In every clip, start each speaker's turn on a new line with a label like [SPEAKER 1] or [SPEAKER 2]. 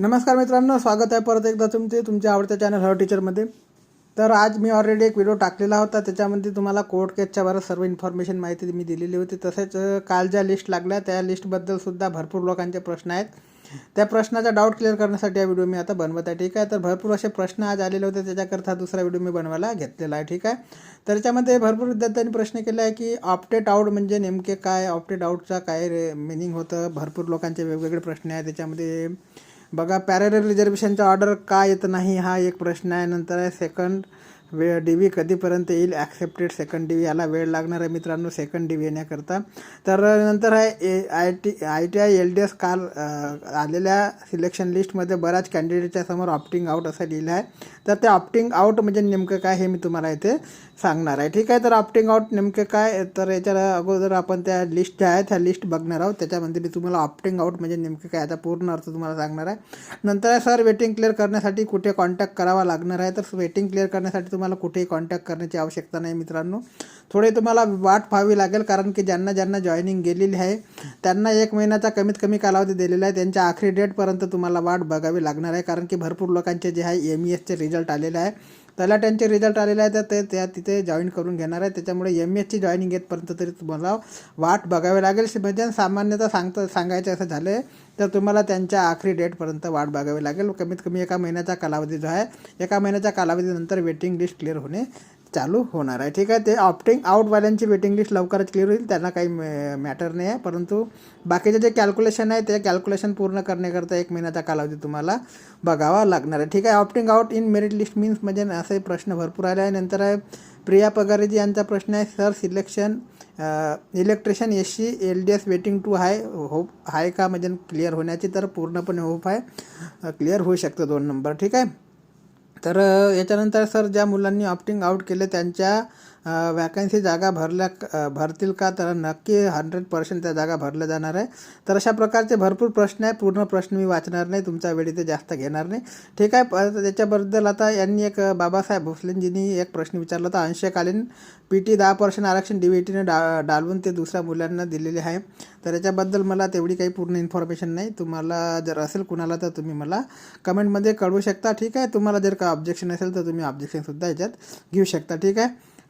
[SPEAKER 1] नमस्कार मित्रांनो स्वागत आहे परत एकदा तुमचे तुमच्या आवडत्या चॅनल हॉ टीचरमध्ये तर आज मी ऑलरेडी एक व्हिडिओ टाकलेला होता त्याच्यामध्ये तुम्हाला कोर्ट केसच्या बरं सर्व इन्फॉर्मेशन माहिती मी दिलेली होती. तसेच काल ज्या लिस्ट लागल्या त्या लिस्टबद्दलसुद्धा भरपूर लोकांचे प्रश्न आहेत. त्या प्रश्नाचा डाऊट क्लिअर करण्यासाठी हा व्हिडिओ मी आता बनवत आहे ठीक आहे? तर भरपूर असे प्रश्न आज आलेले होते त्याच्याकरता दुसरा व्हिडिओ मी बनवायला घेतलेला आहे ठीक आहे? तर त्याच्यामध्ये भरपूर विद्यार्थ्यांनी प्रश्न केला आहे की ऑप्टेट आउट म्हणजे नेमके काय? ऑप्टेट आउटचा काय मिनिंग होतं? भरपूर लोकांचे वेगवेगळे प्रश्न आहेत त्याच्यामध्ये बघा पॅरल रिझर्वेशनचा ऑर्डर का येत नाही हा एक प्रश्न आहे. नंतर आहे सेकंड वे डी व्ही कधीपर्यंत येईल? ॲक्सेप्टेड सेकंड डी व्ही याला वेळ लागणार आहे मित्रांनो सेकंड डी व्ही येण्याकरता. तर नंतर आहे A I T I T I L D S काल आलेल्या सिलेक्शन लिस्टमध्ये बऱ्याच कॅन्डिडेटच्या समोर ऑप्टिंग आउट असं लिहिलं आहे. तर ते ऑप्टिंग आउट म्हणजे नेमकं काय हे मी तुम्हाला इथे सांगणार आहे. ठीक आहे तर ऑप्टिंग आउट नेमकं काय? तर याच्या अगोदर आपण त्या लिस्ट ज्या आहेत त्या लिस्ट बघणार आहोत. त्याच्यामध्ये मी तुम्हाला ऑप्टिंग आउट म्हणजे नेमके काय आता पूर्ण अर्थ तुम्हाला सांगणार आहे. नंतर आहे सर वेटिंग क्लिअर करण्यासाठी कुठे कॉन्टॅक्ट करावा लागणार आहे? तर वेटिंग क्लिअर करण्यासाठी तुम्हाला कुठेही कॉन्टॅक्ट करण्याची आवश्यकता नाही मित्रांनो. थोडे तुम्हाला वाट पाहावी लागेल कारण की ज्यांना ज्यांना जॉईनिंग गेलेली आहे त्यांना एक महिन्याचा कमीत कमी कालावधी दिलेला आहे. त्यांच्या आखरी डेटपर्यंत तुम्हाला वाट बघावी लागणार आहे कारण की भरपूर लोकांचे जे आहे एम ई एसचे रिझल्ट आलेले आहे. तलाट्यांचे रिझल्ट आलेले आहे तर ते त्या तिथे जॉईन करून घेणार आहे त्याच्यामुळे एम एसची जॉईनिंग येतपर्यंत तरी तुम्हाला वाट बघावी लागेल. म्हणजे सामान्यतः सांगतं सांगायचं असं झालं आहे तर तुम्हाला त्यांच्या आखरी डेटपर्यंत वाट बघावी लागेल. कमीत कमी एका महिन्याचा कालावधी जो आहे एका महिन्याच्या कालावधीनंतर वेटिंग लिस्ट क्लिअर होणे चालू होणार आहे. ठीक आहे ते ऑप्टिंग आउटवाल्यांची वेटिंग लिस्ट लवकरच क्लिअर होईल त्यांना काही मॅटर नाही आहे. परंतु बाकीचे जे कॅल्क्युलेशन आहे ते कॅल्क्युलेशन पूर्ण करण्याकरता एक महिन्याचा कालावधी तुम्हाला बघावा लागणार आहे. ठीक आहे opting out in merit list means म्हणजे असे प्रश्न भरपूर आले आहे. नंतर आहे प्रिया पगारेजी यांचा प्रश्न आहे sir selection electrician S C L D S waiting two high hope आहे का म्हणजे क्लिअर होण्याची तर पूर्णपणे होप आहे. क्लिअर होऊ शकतं दोन नंबर ठीक आहे तर याच्यानंतर सर ज्या मुलांनी ऑप्टिंग आउट केलं त्यांच्या वॅकन्सी जागा भरल्या भरतील का? तर नक्की हंड्रेड पर्सेंट त्या जागा भरल्या जाणार आहे. तर अशा प्रकारचे भरपूर प्रश्न आहे. पूर्ण प्रश्न मी वाचणार नाही. तुमचा वेळ इथे जास्त घेणार नाही. ठीक आहे. त्याच्याबद्दल आता यांनी एक बाबासाहेब भोसलेंजींनी एक प्रश्न विचारला होता. अंशकालीन पी टी दहा पर्सेंट आरक्षण डी व्ही टीने डा डालवून ते दुसऱ्या मुलांना दिलेले आहे. तर याच्याबद्दल मला तेवढी काही पूर्ण इन्फॉर्मेशन नाही. तुम्हाला जर असेल कुणाला तर तुम्ही मला कमेंटमध्ये कळवू शकता. ठीक आहे. तुम्हाला जर का ऑब्जेक्शन असेल तर तुम्ही ऑब्जेक्शनसुद्धा याच्यात घेऊ शकता. ठीक आहे.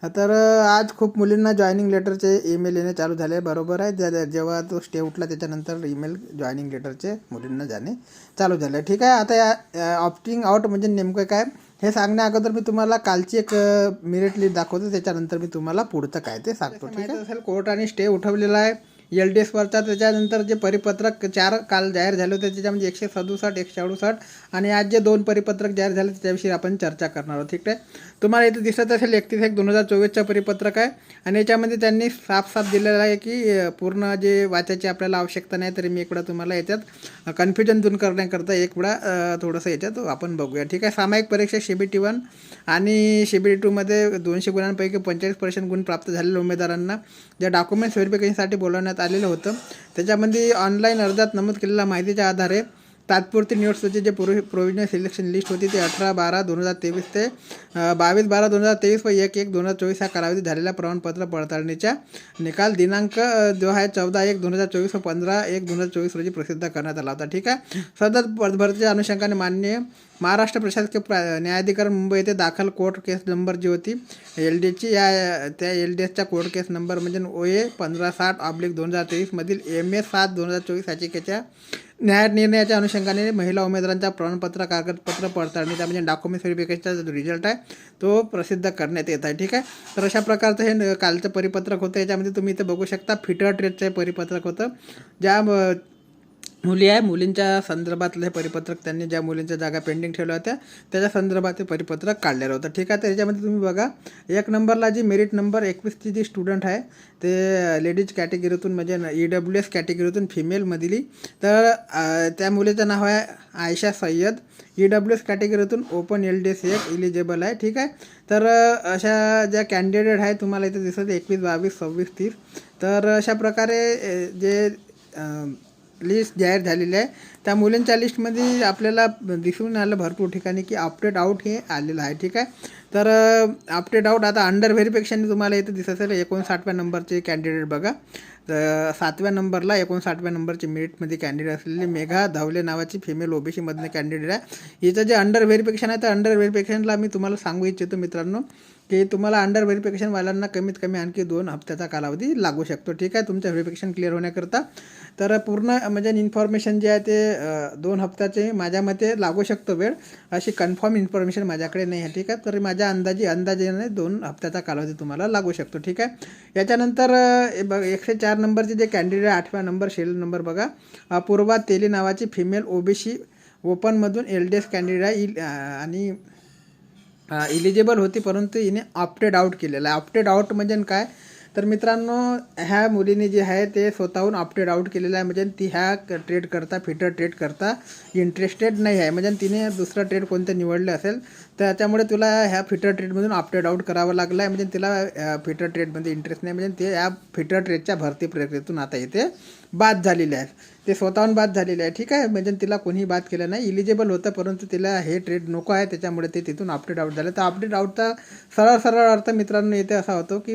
[SPEAKER 1] तर आज खूप मुलींना जॉईनिंग लेटरचे ईमेल येणे चालू झाले. बरोबर आहे. ज्या- जेव्हा तो स्टे उठला त्याच्यानंतर ईमेल जॉईनिंग लेटरचे मुलींना जाणे चालू झाले. ठीक आहे. आता या ऑप्टिंग आउट म्हणजे नेमकं काय? हे सांगण्या अगोदर मी तुम्हाला कालची एक मिरिट लिस्ट दाखवतो. त्याच्यानंतर मी तुम्हाला पुढचं काय ते सांगतो. ठीक आहे? असेल कोर्टाने स्टे उठवलेला आहे. एल डी एसवरचा त्याच्यानंतर जे परिपत्रक चार काल जाहीर झाले होते त्याच्यामध्ये एकशे सदुसष्ट एकशे अडुसष्ट आणि आज जे दोन परिपत्रक जाहीर झाले त्याच्याविषयी आपण चर्चा करणार आहोत ठीक आहे? तुम्हाला इथे दिसत असेल एकतीस एक दोन हजार चोवीसचं परिपत्रक आहे आणि याच्यामध्ये त्यांनी साफ साफ दिलेलं आहे की पूर्ण जे वाचायची आपल्याला आवश्यकता नाही तरी मी एक वेळा तुम्हाला याच्यात कन्फ्युजन दूर करण्याकरता एक वेळा थोडंसं याच्यात आपण बघूया ठीक आहे? सामायिक परीक्षा सी बी टी वन आणि सी बी टी टूमध्ये दोनशे गुणांपैकी पंचेचाळीस पर्सेंट गुण प्राप्त झालेल्या उमेदवारांना ज्या डॉक्युमेंट्स व्हेरिफिकेशनसाठी बोलवण्यात आलेलं होतं. त्याच्यामध्ये ऑनलाईन अर्जात नमूद केलेल्या माहितीच्या आधारे तात्पुरती निवडसूची जे प्रो प्रोविजनल सिलेक्शन लिस्ट होती ती अठरा बारा दोन हजार तेवीस ते बावीस बारा दोन हजार तेवीस व एक एक दोन हजार चोवीस ह्या कालावधीत झालेल्या प्रमाणपत्र पडताळणीच्या निकाल दिनांक जो आहे चौदा एक दोन हजार चोवीस व पंधरा एक दोन हजार चोवीस रोजी प्रसिद्ध करण्यात आला होता. ठीक आहे? सदर पदभरतीच्या अनुषंगाने मान्य महाराष्ट्र प्रशासकीय प्रा न्यायाधिकरण मुंबई येथे दाखल कोर्ट केस नंबर जी होती एल डीची या त्या एल डी एसच्या कोर्ट केस नंबर म्हणजे ओ ए पंधरा साठ ऑब्लिक दोन हजार तेवीसमधील एम एस सात दोन हजार चोवीस याचिकेच्या न्याय निर्णयाच्या अनुषंगाने महिला उमेदवारांच्या प्रमाणपत्र कागदपत्र पडताळणीचा म्हणजे डॉक्युमेंट व्हेरिफिकेशनचा जो रिझल्ट आहे तो प्रसिद्ध करण्यात येत आहे. ठीक आहे? तर अशा प्रकारचं हे न- कालचं परिपत्रक होतं. याच्यामध्ये तुम्ही इथे बघू शकता फिटर ट्रेडचं परिपत्रक होतं ज्या मुली आहे. मुलींच्या संदर्भातलं हे परिपत्रक त्यांनी ज्या मुलींच्या जागा पेंडिंग ठेवल्या होत्या त्याच्या संदर्भात हे परिपत्रक काढलेलं होतं. ठीक आहे? तर याच्यामध्ये तुम्ही बघा एक नंबरला जी मेरिट नंबर एकवीसची जी स्टुडंट आहे ते लेडीज कॅटेगरीतून म्हणजे ई डब्ल्यू एस कॅटेगरीतून फिमेलमधली तर त्या मुलीचं नाव आहे Ayesha Sayyed. E W S कॅटेगरीतून open L D S एक इलिजिबल आहे. ठीक आहे? तर अशा ज्या कॅन्डिडेट आहे तुम्हाला इथे दिसत एकवीस बावीस सव्वीस तीस. तर अशा प्रकारे जे लिस्ट जाहीर झालेली आहे. त्या मुलींच्या लिस्टमध्ये आपल्याला दिसून आलं भरपूर ठिकाणी की अपडेट आउट हे आलेलं आहे. ठीक आहे? तर अपडेट आउट आता अंडर व्हेरिफिकेशन तुम्हाला इथं दिसत असेल एकोणसाठव्या नंबरचे कॅन्डिडेट बघा. तर सातव्या नंबरला एकोणसाठव्या नंबरची मेरिटमध्ये कॅन्डिडेट असलेली मेघा धावले नावाची फिमेल ओबीसीमधनं कॅन्डिडेट आहे. हिचं जे अंडर व्हेरिफिकेशन आहे तर अंडर व्हेरिफिकेशनला मी तुम्हाला सांगू इच्छितो मित्रांनो. की तुम्हाला अंडर व्हेरिफिकेशनवाल्यांना कमीत कमी आणखी दोन हप्त्याचा कालावधी लागू शकतो. ठीक आहे? तुमचं व्हेरिफिकेशन क्लिअर होण्याकरता. तर पूर्ण म्हणजे इन्फॉर्मेशन जे आहे ते दोन हप्त्याचे माझ्या मते लागू शकतो वेळ. अशी कन्फर्म इन्फॉर्मेशन माझ्याकडे नाही आहे. ठीक आहे? तर माझ्या अंदाजी अंदाजाने दोन हप्त्याचा कालावधी तुम्हाला लागू शकतो. ठीक आहे? याच्यानंतर बघ एकशे चार नंबरचे जे कॅन्डिडेट आठव्या नंबर शेल नंबर बघा. अपूर्वा तेली नावाची फिमेल ओबीसी ओपनमधून एल डी एस कॅन्डिडेट आहे. आणि इलिजिबल होती परंतु हिने ऑप्टेड आउट केलेलं आहे. ऑप्टेड आउट म्हणजे काय? तर मित्रांनो ह्या मुलीने जे आहे ते स्वतःहून ऑप्टेड आउट केलेलं आहे. म्हणजे ती ह्या ट्रेड करता फिटर ट्रेड करता इंटरेस्टेड नाही आहे. म्हणजे तिने दुसरा ट्रेड कोणतं निवडलं असेल तर त्याच्यामुळे तुला ह्या फिटर ट्रेडमधून ऑप्टेड आउट करावं लागलं आहे म्हणजे तिला फिटर ट्रेडमध्ये इंटरेस्ट नाही. म्हणजे ते ह्या फिटर ट्रेडच्या भरती प्रक्रियेतून आता इथे बाद झालेले आहे ते स्वतःहून बाद झालेले आहे. ठीक आहे? म्हणजे तिला कोणीही बाद केलं नाही. इलिजिबल होतं परंतु तिला हे ट्रेड नको आहे. त्याच्यामुळे ते तिथून अपडेट आउट झालं. तर अपडेट आउटचा सरळ सरळ अर्थ मित्रांनो येथे असा होतो की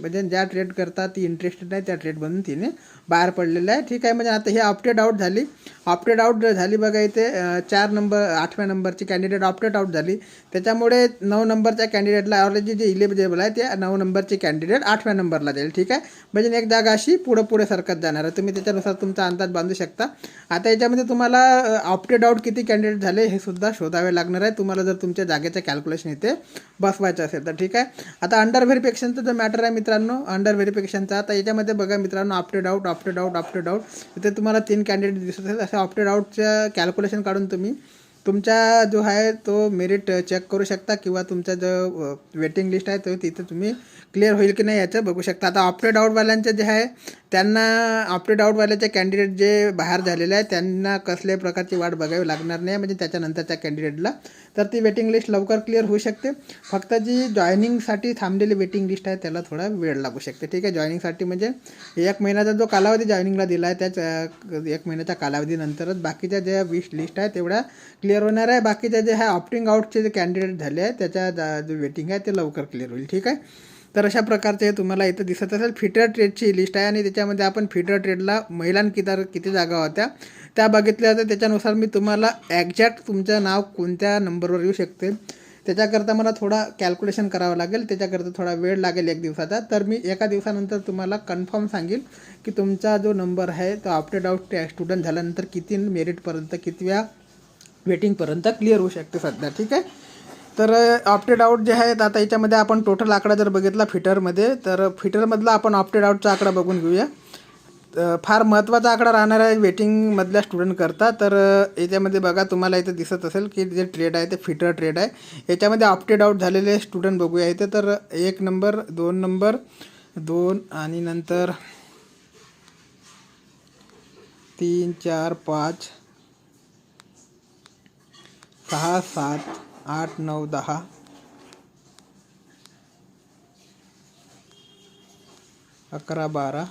[SPEAKER 1] म्हणजे ज्या ट्रेड करता ती इंटरेस्टेड नाही त्या ट्रेडमधून तिने बाहेर पडलेलं आहे. ठीक आहे? म्हणजे आता हे अपडेट आउट झाली. ऑप्टेड आउट झाली बघा इथे. चार नंबर आठव्या नंबरची कॅन्डिडेट ऑप्टेड आउट झाली. त्याच्यामुळे नऊ नंबरच्या कॅन्डिडेटला ऑलरेडी जे इलिजिबल आहे ते नऊ नंबरची कॅन्डिडेट आठव्या नंबरला जाईल. ठीक आहे? म्हणजे एक जागा अशी पुढं पुढे सरकत जाणार आहे. तुम्ही त्याच्यानुसार तुमचा अंदाज बांधू शकता. आता याच्यामध्ये तुम्हाला ऑप्टेड आउट किती कॅन्डिडेट झाले हे सुद्धा शोधावे लागणार आहे. तुम्हाला जर तुमच्या जागेचं कॅल्क्युलेशन इथे बसवायचं असेल तर. ठीक आहे? आता अंडर व्हेरिफिकेशनचा जो मॅटर आहे मित्रांनो अंडर व्हेरिफिकेशनचा आता याच्यामध्ये बघा मित्रांनो opted out opted out opted out इथे तुम्हाला तीन कॅन्डिडेट दिसत असेल असं ऑप्टेड आउटचं कॅल्क्युलेशन काढून तुम्ही तुमचा जो आहे तो मेरिट चेक करू शकता किंवा तुमचा जो वेटिंग लिस्ट आहे तो तिथे तुम्ही क्लिअर होईल की नाही याचं बघू शकता. आता ऑप्टेड आउटवाल्यांचं जे आहे त्यांना ऑप्टेड आउटवाल्याचे कॅन्डिडेट जे बाहेर झालेले आहे त्यांना कसल्याही प्रकारची वाट बघावी लागणार नाही म्हणजे त्याच्यानंतरच्या कॅन्डिडेटला तर ती वेटिंग लिस्ट लवकर क्लिअर होऊ शकते. फक्त जी जॉईनिंगसाठी थांबलेली वेटिंग लिस्ट आहे त्याला थोडा वेळ लागू शकते. ठीक आहे जॉईनिंगसाठी म्हणजे एक महिन्याचा जो कालावधी जॉईनिंगला दिला आहे त्याच एक महिन्याच्या कालावधीनंतरच बाकीच्या ज्या विश लिस्ट आहे तेवढ्या क्लिअर होणार आहे. बाकीच्या जे ह्या ऑप्टिंग आउटचे जे कॅन्डिडेट झाले आहे त्याच्या जा- जो वेटिंग आहे ते लवकर क्लिअर होईल. ठीक आहे? तर अशा प्रकारचे तुम्हाला इथं दिसत असेल. फिटर ट्रेडची लिस्ट आहे आणि त्याच्यामध्ये आपण फिटर ट्रेडला महिलांकिता किती जागा होत्या त्या बघितल्या होत्या. त्याच्यानुसार मी तुम्हाला ॲक्झॅक्ट तुमचं नाव कोणत्या नंबरवर येऊ शकते. त्याच्याकरता मला थोडा कॅल्क्युलेशन करावं लागेल. त्याच्याकरता थोडा वेळ लागेल एक दिवसाचा. तर मी एका दिवसानंतर तुम्हाला कन्फर्म सांगेल की तुमचा जो नंबर आहे तो अपडेट आउट स्टुडंट झाल्यानंतर किती मेरिटपर्यंत कितव्या वेटिंगपर्यंत क्लिअर होऊ शकते सध्या ठीक आहे? तर ऑप्टेड आउट जे आहेत आता याच्यामध्ये आपण टोटल आकडा जर बघितला फिटरमध्ये तर फिटरमधला आपण ऑप्टेड आउटचा आकडा बघून घेऊया. तर फार महत्त्वाचा आकडा राहणार आहे वेटिंगमधल्या स्टुडंटकरता तर याच्यामध्ये बघा तुम्हाला इथे दिसत असेल की जे ट्रेड आहे ते फिटर ट्रेड आहे. याच्यामध्ये ऑप्टेड आउट झालेले स्टुडंट बघूया इथे तर एक नंबर दोन नंबर दोन आणि नंतर तीन चार पाच सहा सात आठ नऊ दहा. अकरा बारा.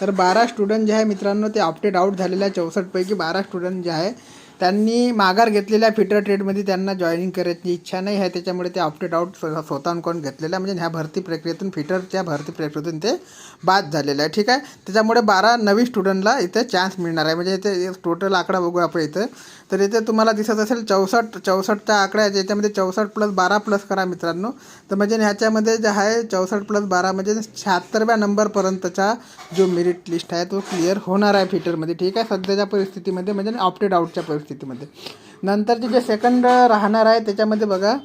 [SPEAKER 1] तर बारा स्टुडंट जे आहे मित्रांनो ते ऑप्टेड आउट झालेल्या चौसष्टपैकी बारा स्टुडंट जे आहे त्यांनी माघार घेतलेल्या फिटर ट्रेडमध्ये त्यांना जॉईनिंग करायची इच्छा नाही आहे. त्याच्यामुळे ते ऑप्टेड आउट स्व- स्वतःहून घेतलेलं आहे. म्हणजे ह्या भरती प्रक्रियेतून फिटरच्या भरती प्रक्रियेतून ते बाद झालेलं आहे. ठीक आहे? त्याच्यामुळे बारा नवीन स्टुडंटला इथं चान्स मिळणार आहे. म्हणजे इथे टोटल आकडा बघू आपण इथं. तर इथे तुम्हाला दिसत असेल चौसष्ट चौसष्टचा आकडा आहे याच्यामध्ये चौसष्ट प्लस बारा प्लस करा मित्रांनो. तर म्हणजे ह्याच्यामध्ये जे आहे चौसष्ट प्लस बारा म्हणजे शहात्तरव्या नंबरपर्यंतचा जो मेरिट लिस्ट आहे तो क्लिअर होणार आहे फिटरमध्ये ठीक आहे? सध्याच्या परिस्थितीमध्ये म्हणजे ऑप्टेड आउटच्या परिस्थितीमध्ये. नंतरचे जे सेकंड राहणार आहे त्याच्यामध्ये बघा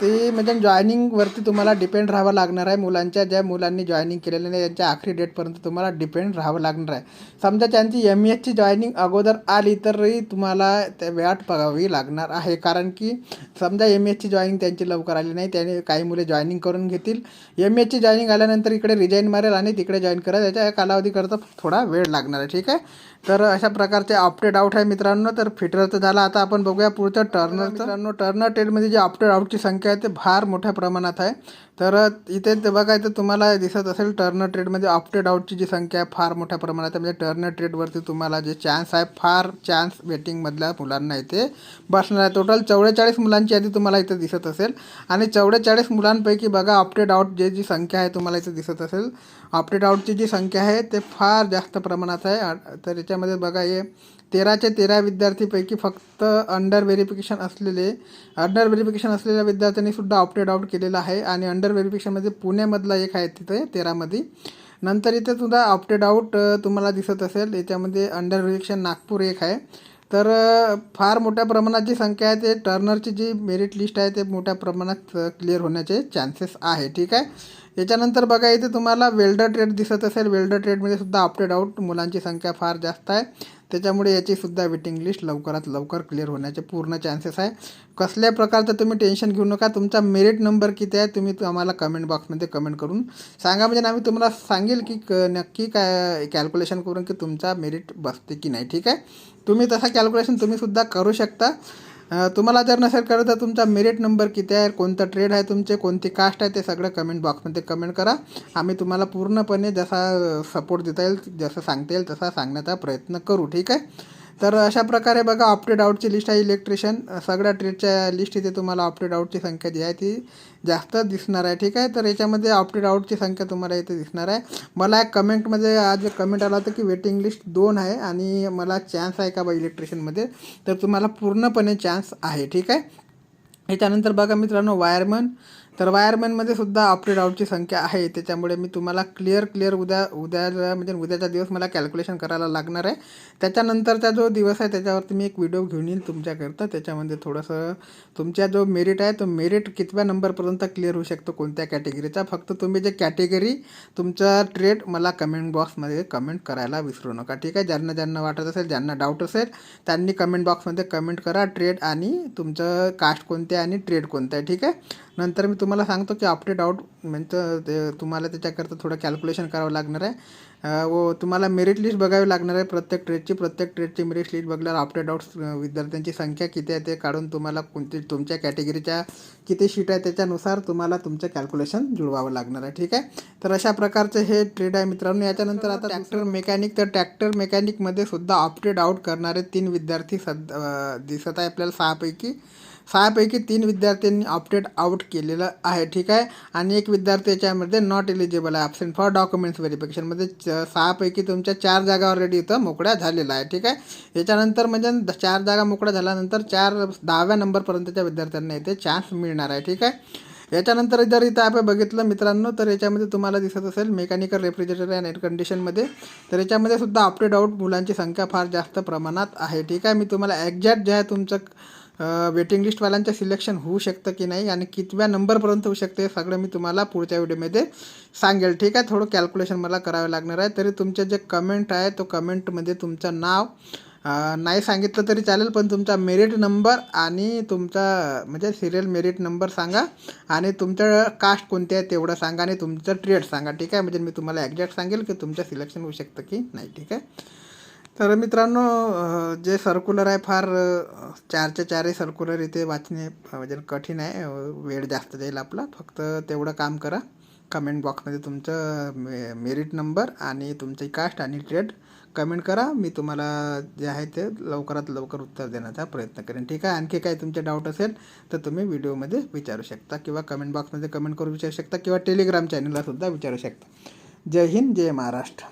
[SPEAKER 1] ते म्हणजे जॉईनिंगवरती तुम्हाला डिपेंड राहावं लागणार आहे मुलांच्या ज्या मुलांनी जॉईनिंग केलेलं नाही त्यांच्या आखरी डेटपर्यंत तुम्हाला डिपेंड राहावं लागणार आहे. समजा त्यांची एम एचची जॉईनिंग अगोदर आली तरी तुम्हाला त्या वेळात बघावी लागणार आहे. कारण की समजा एम एचची जॉईनिंग त्यांची लवकर आली नाही त्याने काही मुले जॉईनिंग करून घेतील. एम एचची जॉईनिंग आल्यानंतर इकडे रिजाईन मारेल आणि तिकडे जॉईन करेल याच्या कालावधीकरता थोडा वेळ लागणार आहे. ठीक आहे? तर अशा प्रकारचे अपडेट आउट आहे मित्रांनो. तर फिटरचं झालं. आता आपण बघूया पुढचं टर्नर मित्रांनो. टर्नर ट्रेडमध्ये जे अपडेट आउटची संख्या आहे ते फार मोठ्या प्रमाणात आहे. तर इथे ते बघा इथे तुम्हाला दिसत असेल टर्नर ट्रेडमध्ये अपडेट आउटची जी संख्या आहे फार मोठ्या प्रमाणात आहे. म्हणजे टर्नर ट्रेडवरती तुम्हाला जे चान्स आहे फार चान्स वेटिंगमधल्या मुलांना इथे बसणार आहे. टोटल चौवेचाळीस मुलांची यादी तुम्हाला इथे दिसत असेल. आणि चौवेचाळीस मुलांपैकी बघा अपडेट आउट जे जी संख्या आहे तुम्हाला इथे दिसत असेल. अपडेट आउटची जी संख्या आहे ते फार जास्त प्रमाणात आहे. तर याच्यामध्ये बघा हे तेराचे तेरा विद्यार्थीपैकी फक्त अंडर व्हेरिफिकेशन असलेले अंडर व्हेरिफिकेशन असलेल्या विद्यार्थ्यांनी सुद्धा ऑप्टेड आउट केलेलं आहे आणि अंडर व्हेरिफिकेशनमध्ये पुण्यामधला एक आहे तिथे तेरामध्ये नंतर इथे सुद्धा ऑप्टेड आउट तुम्हाला दिसत असेल याच्यामध्ये अंडर व्हेरिफिकेशन नागपूर एक आहे. तर फार मोठ्या प्रमाणात जी संख्या आहे ते टर्नरची जी मेरिट लिस्ट आहे ते मोठ्या प्रमाणात क्लिअर होण्याचे चान्सेस आहे ठीक आहे? याच्यानंतर बघा इथे तुम्हाला वेल्डर ट्रेड दिसत असेल. वेल्डर ट्रेडमध्ये सुद्धा अपडेट आउट मुलांची संख्या फार जास्त आहे. त्याच्यामुळे याचीसुद्धा वेटिंग लिस्ट लवकरात लवकर क्लिअर होण्याचे पूर्ण चान्सेस आहे. कसल्या प्रकारचं तुम्ही टेन्शन घेऊ नका. तुमचा मेरिट नंबर किती आहे तुम्ही आम्हाला कमेंट बॉक्समध्ये कमेंट करून सांगा. म्हणजे आम्ही तुम्हाला सांगेल की क नक्की काय कॅल्क्युलेशन करून की तुमचा मेरिट बसते की नाही ठीक आहे? तुम्ही तसा कॅल्क्युलेशन तुम्हीसुद्धा करू शकता. तुम्हाला जर नसेल करत तर तुमचा मेरिट नंबर किती आहे कोणतं ट्रेड आहे तुमचे कोणती कास्ट आहे ते सगळं कमेंट बॉक्समध्ये कमेंट करा. आम्ही तुम्हाला पूर्णपणे जसा सपोर्ट देता येईल जसं सांगता येईल तसा सांगण्याचा प्रयत्न करू ठीक आहे? तर अशा प्रकारे बघा ऑप्टेड आउटची लिस्ट आहे इलेक्ट्रिशियन सगळ्या ट्रेडच्या लिस्ट इथे तुम्हाला ऑप्टेड आउटची संख्या जी आहे ती जास्त दिसणार आहे ठीक आहे? तर याच्यामध्ये ऑप्टेड आउटची संख्या तुम्हाला इथे दिसणार आहे. मला एक कमेंटमध्ये आज कमेंट आला होता की वेटिंग लिस्ट दोन आहे आणि मला चान्स आहे का बा इलेक्ट्रिशियनमध्ये तर तुम्हाला पूर्णपणे चान्स आहे ठीक आहे? याच्यानंतर बघा मित्रांनो वायरमन तर वायरमॅनमध्ये सुद्धा अपडेट आउटची संख्या आहे. त्याच्यामुळे मी तुम्हाला क्लिअर क्लिअर उद्या उद्या म्हणजे उद्याचा दिवस मला कॅल्क्युलेशन करायला लागणार आहे. त्याच्यानंतरचा जो दिवस आहे त्याच्यावरती मी एक व्हिडिओ घेऊन येईल तुमच्याकरता. त्याच्यामध्ये थोडंसं तुमचा जो मेरिट आहे तो मेरिट कितव्या नंबरपर्यंत क्लिअर होऊ शकतो कोणत्या कॅटेगरीचा फक्त तुम्ही जे कॅटेगरी तुमचा ट्रेड मला कमेंट बॉक्समध्ये कमेंट करायला विसरू नका. ठीक आहे? ज्यांना ज्यांना वाटत असेल ज्यांना डाऊट असेल त्यांनी कमेंट बॉक्समध्ये कमेंट करा. ट्रेड आणि तुमचं कास्ट कोणते आहे आणि ट्रेड कोणतं आहे. ठीक आहे? नंतर मी तुम्हाला सांगतो की अपडेट आउट म्हणजे ते तुम्हाला त्याच्याकरता थोडं कॅल्क्युलेशन करावं लागणार आहे. व तुम्हाला मेरिट लिस्ट बघावी लागणार आहे. प्रत्येक ट्रेडची प्रत्येक ट्रेडची मेरिट लिस्ट बघल्यावर अपडेट आउट विद्यार्थ्यांची संख्या किती आहे ते काढून तुम्हाला कोणती तुमच्या कॅटेगरीच्या किती शीट आहे त्याच्यानुसार तुम्हाला तुमचं कॅल्क्युलेशन जुळवावं लागणार आहे. ठीक आहे? तर अशा प्रकारचं हे ट्रेड आहे मित्रांनो. याच्यानंतर आता ट्रॅक्टर मेकॅनिक तर ट्रॅक्टर मेकॅनिकमध्ये सुद्धा अपडेट आउट करणारे तीन विद्यार्थी सद दिसत आहे. आपल्याला सहापैकी सहापैकी तीन विद्यार्थ्यांनी ऑप्टेड आउट केलेलं आहे ठीक आहे? आणि एक विद्यार्थी याच्यामध्ये नॉट एलिजिबल आहे ॲबसेंट फॉर डॉक्युमेंट्स व्हेरिफिकेशनमध्ये च- सहापैकी तुमच्या चार जागा ऑलरेडी इथं मोकळ्या झालेल्या आहे ठीक आहे? याच्यानंतर म्हणजे चार जागा मोकळ्या झाल्यानंतर चार दहाव्या नंबरपर्यंतच्या विद्यार्थ्यांना इथे चान्स मिळणार आहे ठीक आहे? याच्यानंतर जर इथं आपण बघितलं मित्रांनो तर याच्यामध्ये तुम्हाला दिसत असेल मेकॅनिकल रेफ्रिजरेटर अँड एअर कंडिशनमध्ये तर याच्यामध्ये सुद्धा अपडेट आउट मुलांची संख्या फार जास्त प्रमाणात आहे ठीक आहे? मी तुम्हाला एक्झॅक्ट जे आहे तुमचं वेटिंग लिस्टवाल्यांचं सिलेक्शन होऊ शकतं की नाही आणि कितव्या नंबरपर्यंत होऊ शकते हे सगळं मी तुम्हाला पुढच्या व्हिडिओमध्ये सांगेल. ठीक आहे? थोडं कॅल्क्युलेशन मला करावं लागणार आहे. तरी तुमचे जे कमेंट आहे तो कमेंटमध्ये तुमचं नाव नाही सांगितलं तरी चालेल पण तुमचा मेरिट नंबर आणि तुमचा म्हणजे सिरियल मेरिट नंबर सांगा आणि तुमचं कास्ट कोणते आहे तेवढं सांगा आणि तुमचं ट्रेड सांगा. ठीक आहे? म्हणजे मी तुम्हाला एक्झॅक्ट सांगेल की तुमचं सिलेक्शन होऊ शकतं की नाही. ठीक आहे? तर मित्रांनो जे सर्क्युलर आहे फार चारच्या चारही सर्क्युलर इथे वाचणे म्हणजे कठीण आहे. वेळ जास्त जाईल आपला. फक्त तेवढं काम करा. कमेंट बॉक्समध्ये तुमचं मे मेरिट नंबर आणि तुमची कास्ट आणि ट्रेड कमेंट करा. मी तुम्हाला जे आहे ते लवकरात लवकर उत्तर देण्याचा प्रयत्न करेन. ठीक आहे? आणखी काही तुमचे डाऊट असेल तर तुम्ही व्हिडिओमध्ये विचारू शकता किंवा कमेंट बॉक्समध्ये कमेंट करून विचारू शकता किंवा टेलिग्राम चॅनललासुद्धा विचारू शकता. जय हिंद जय महाराष्ट्र.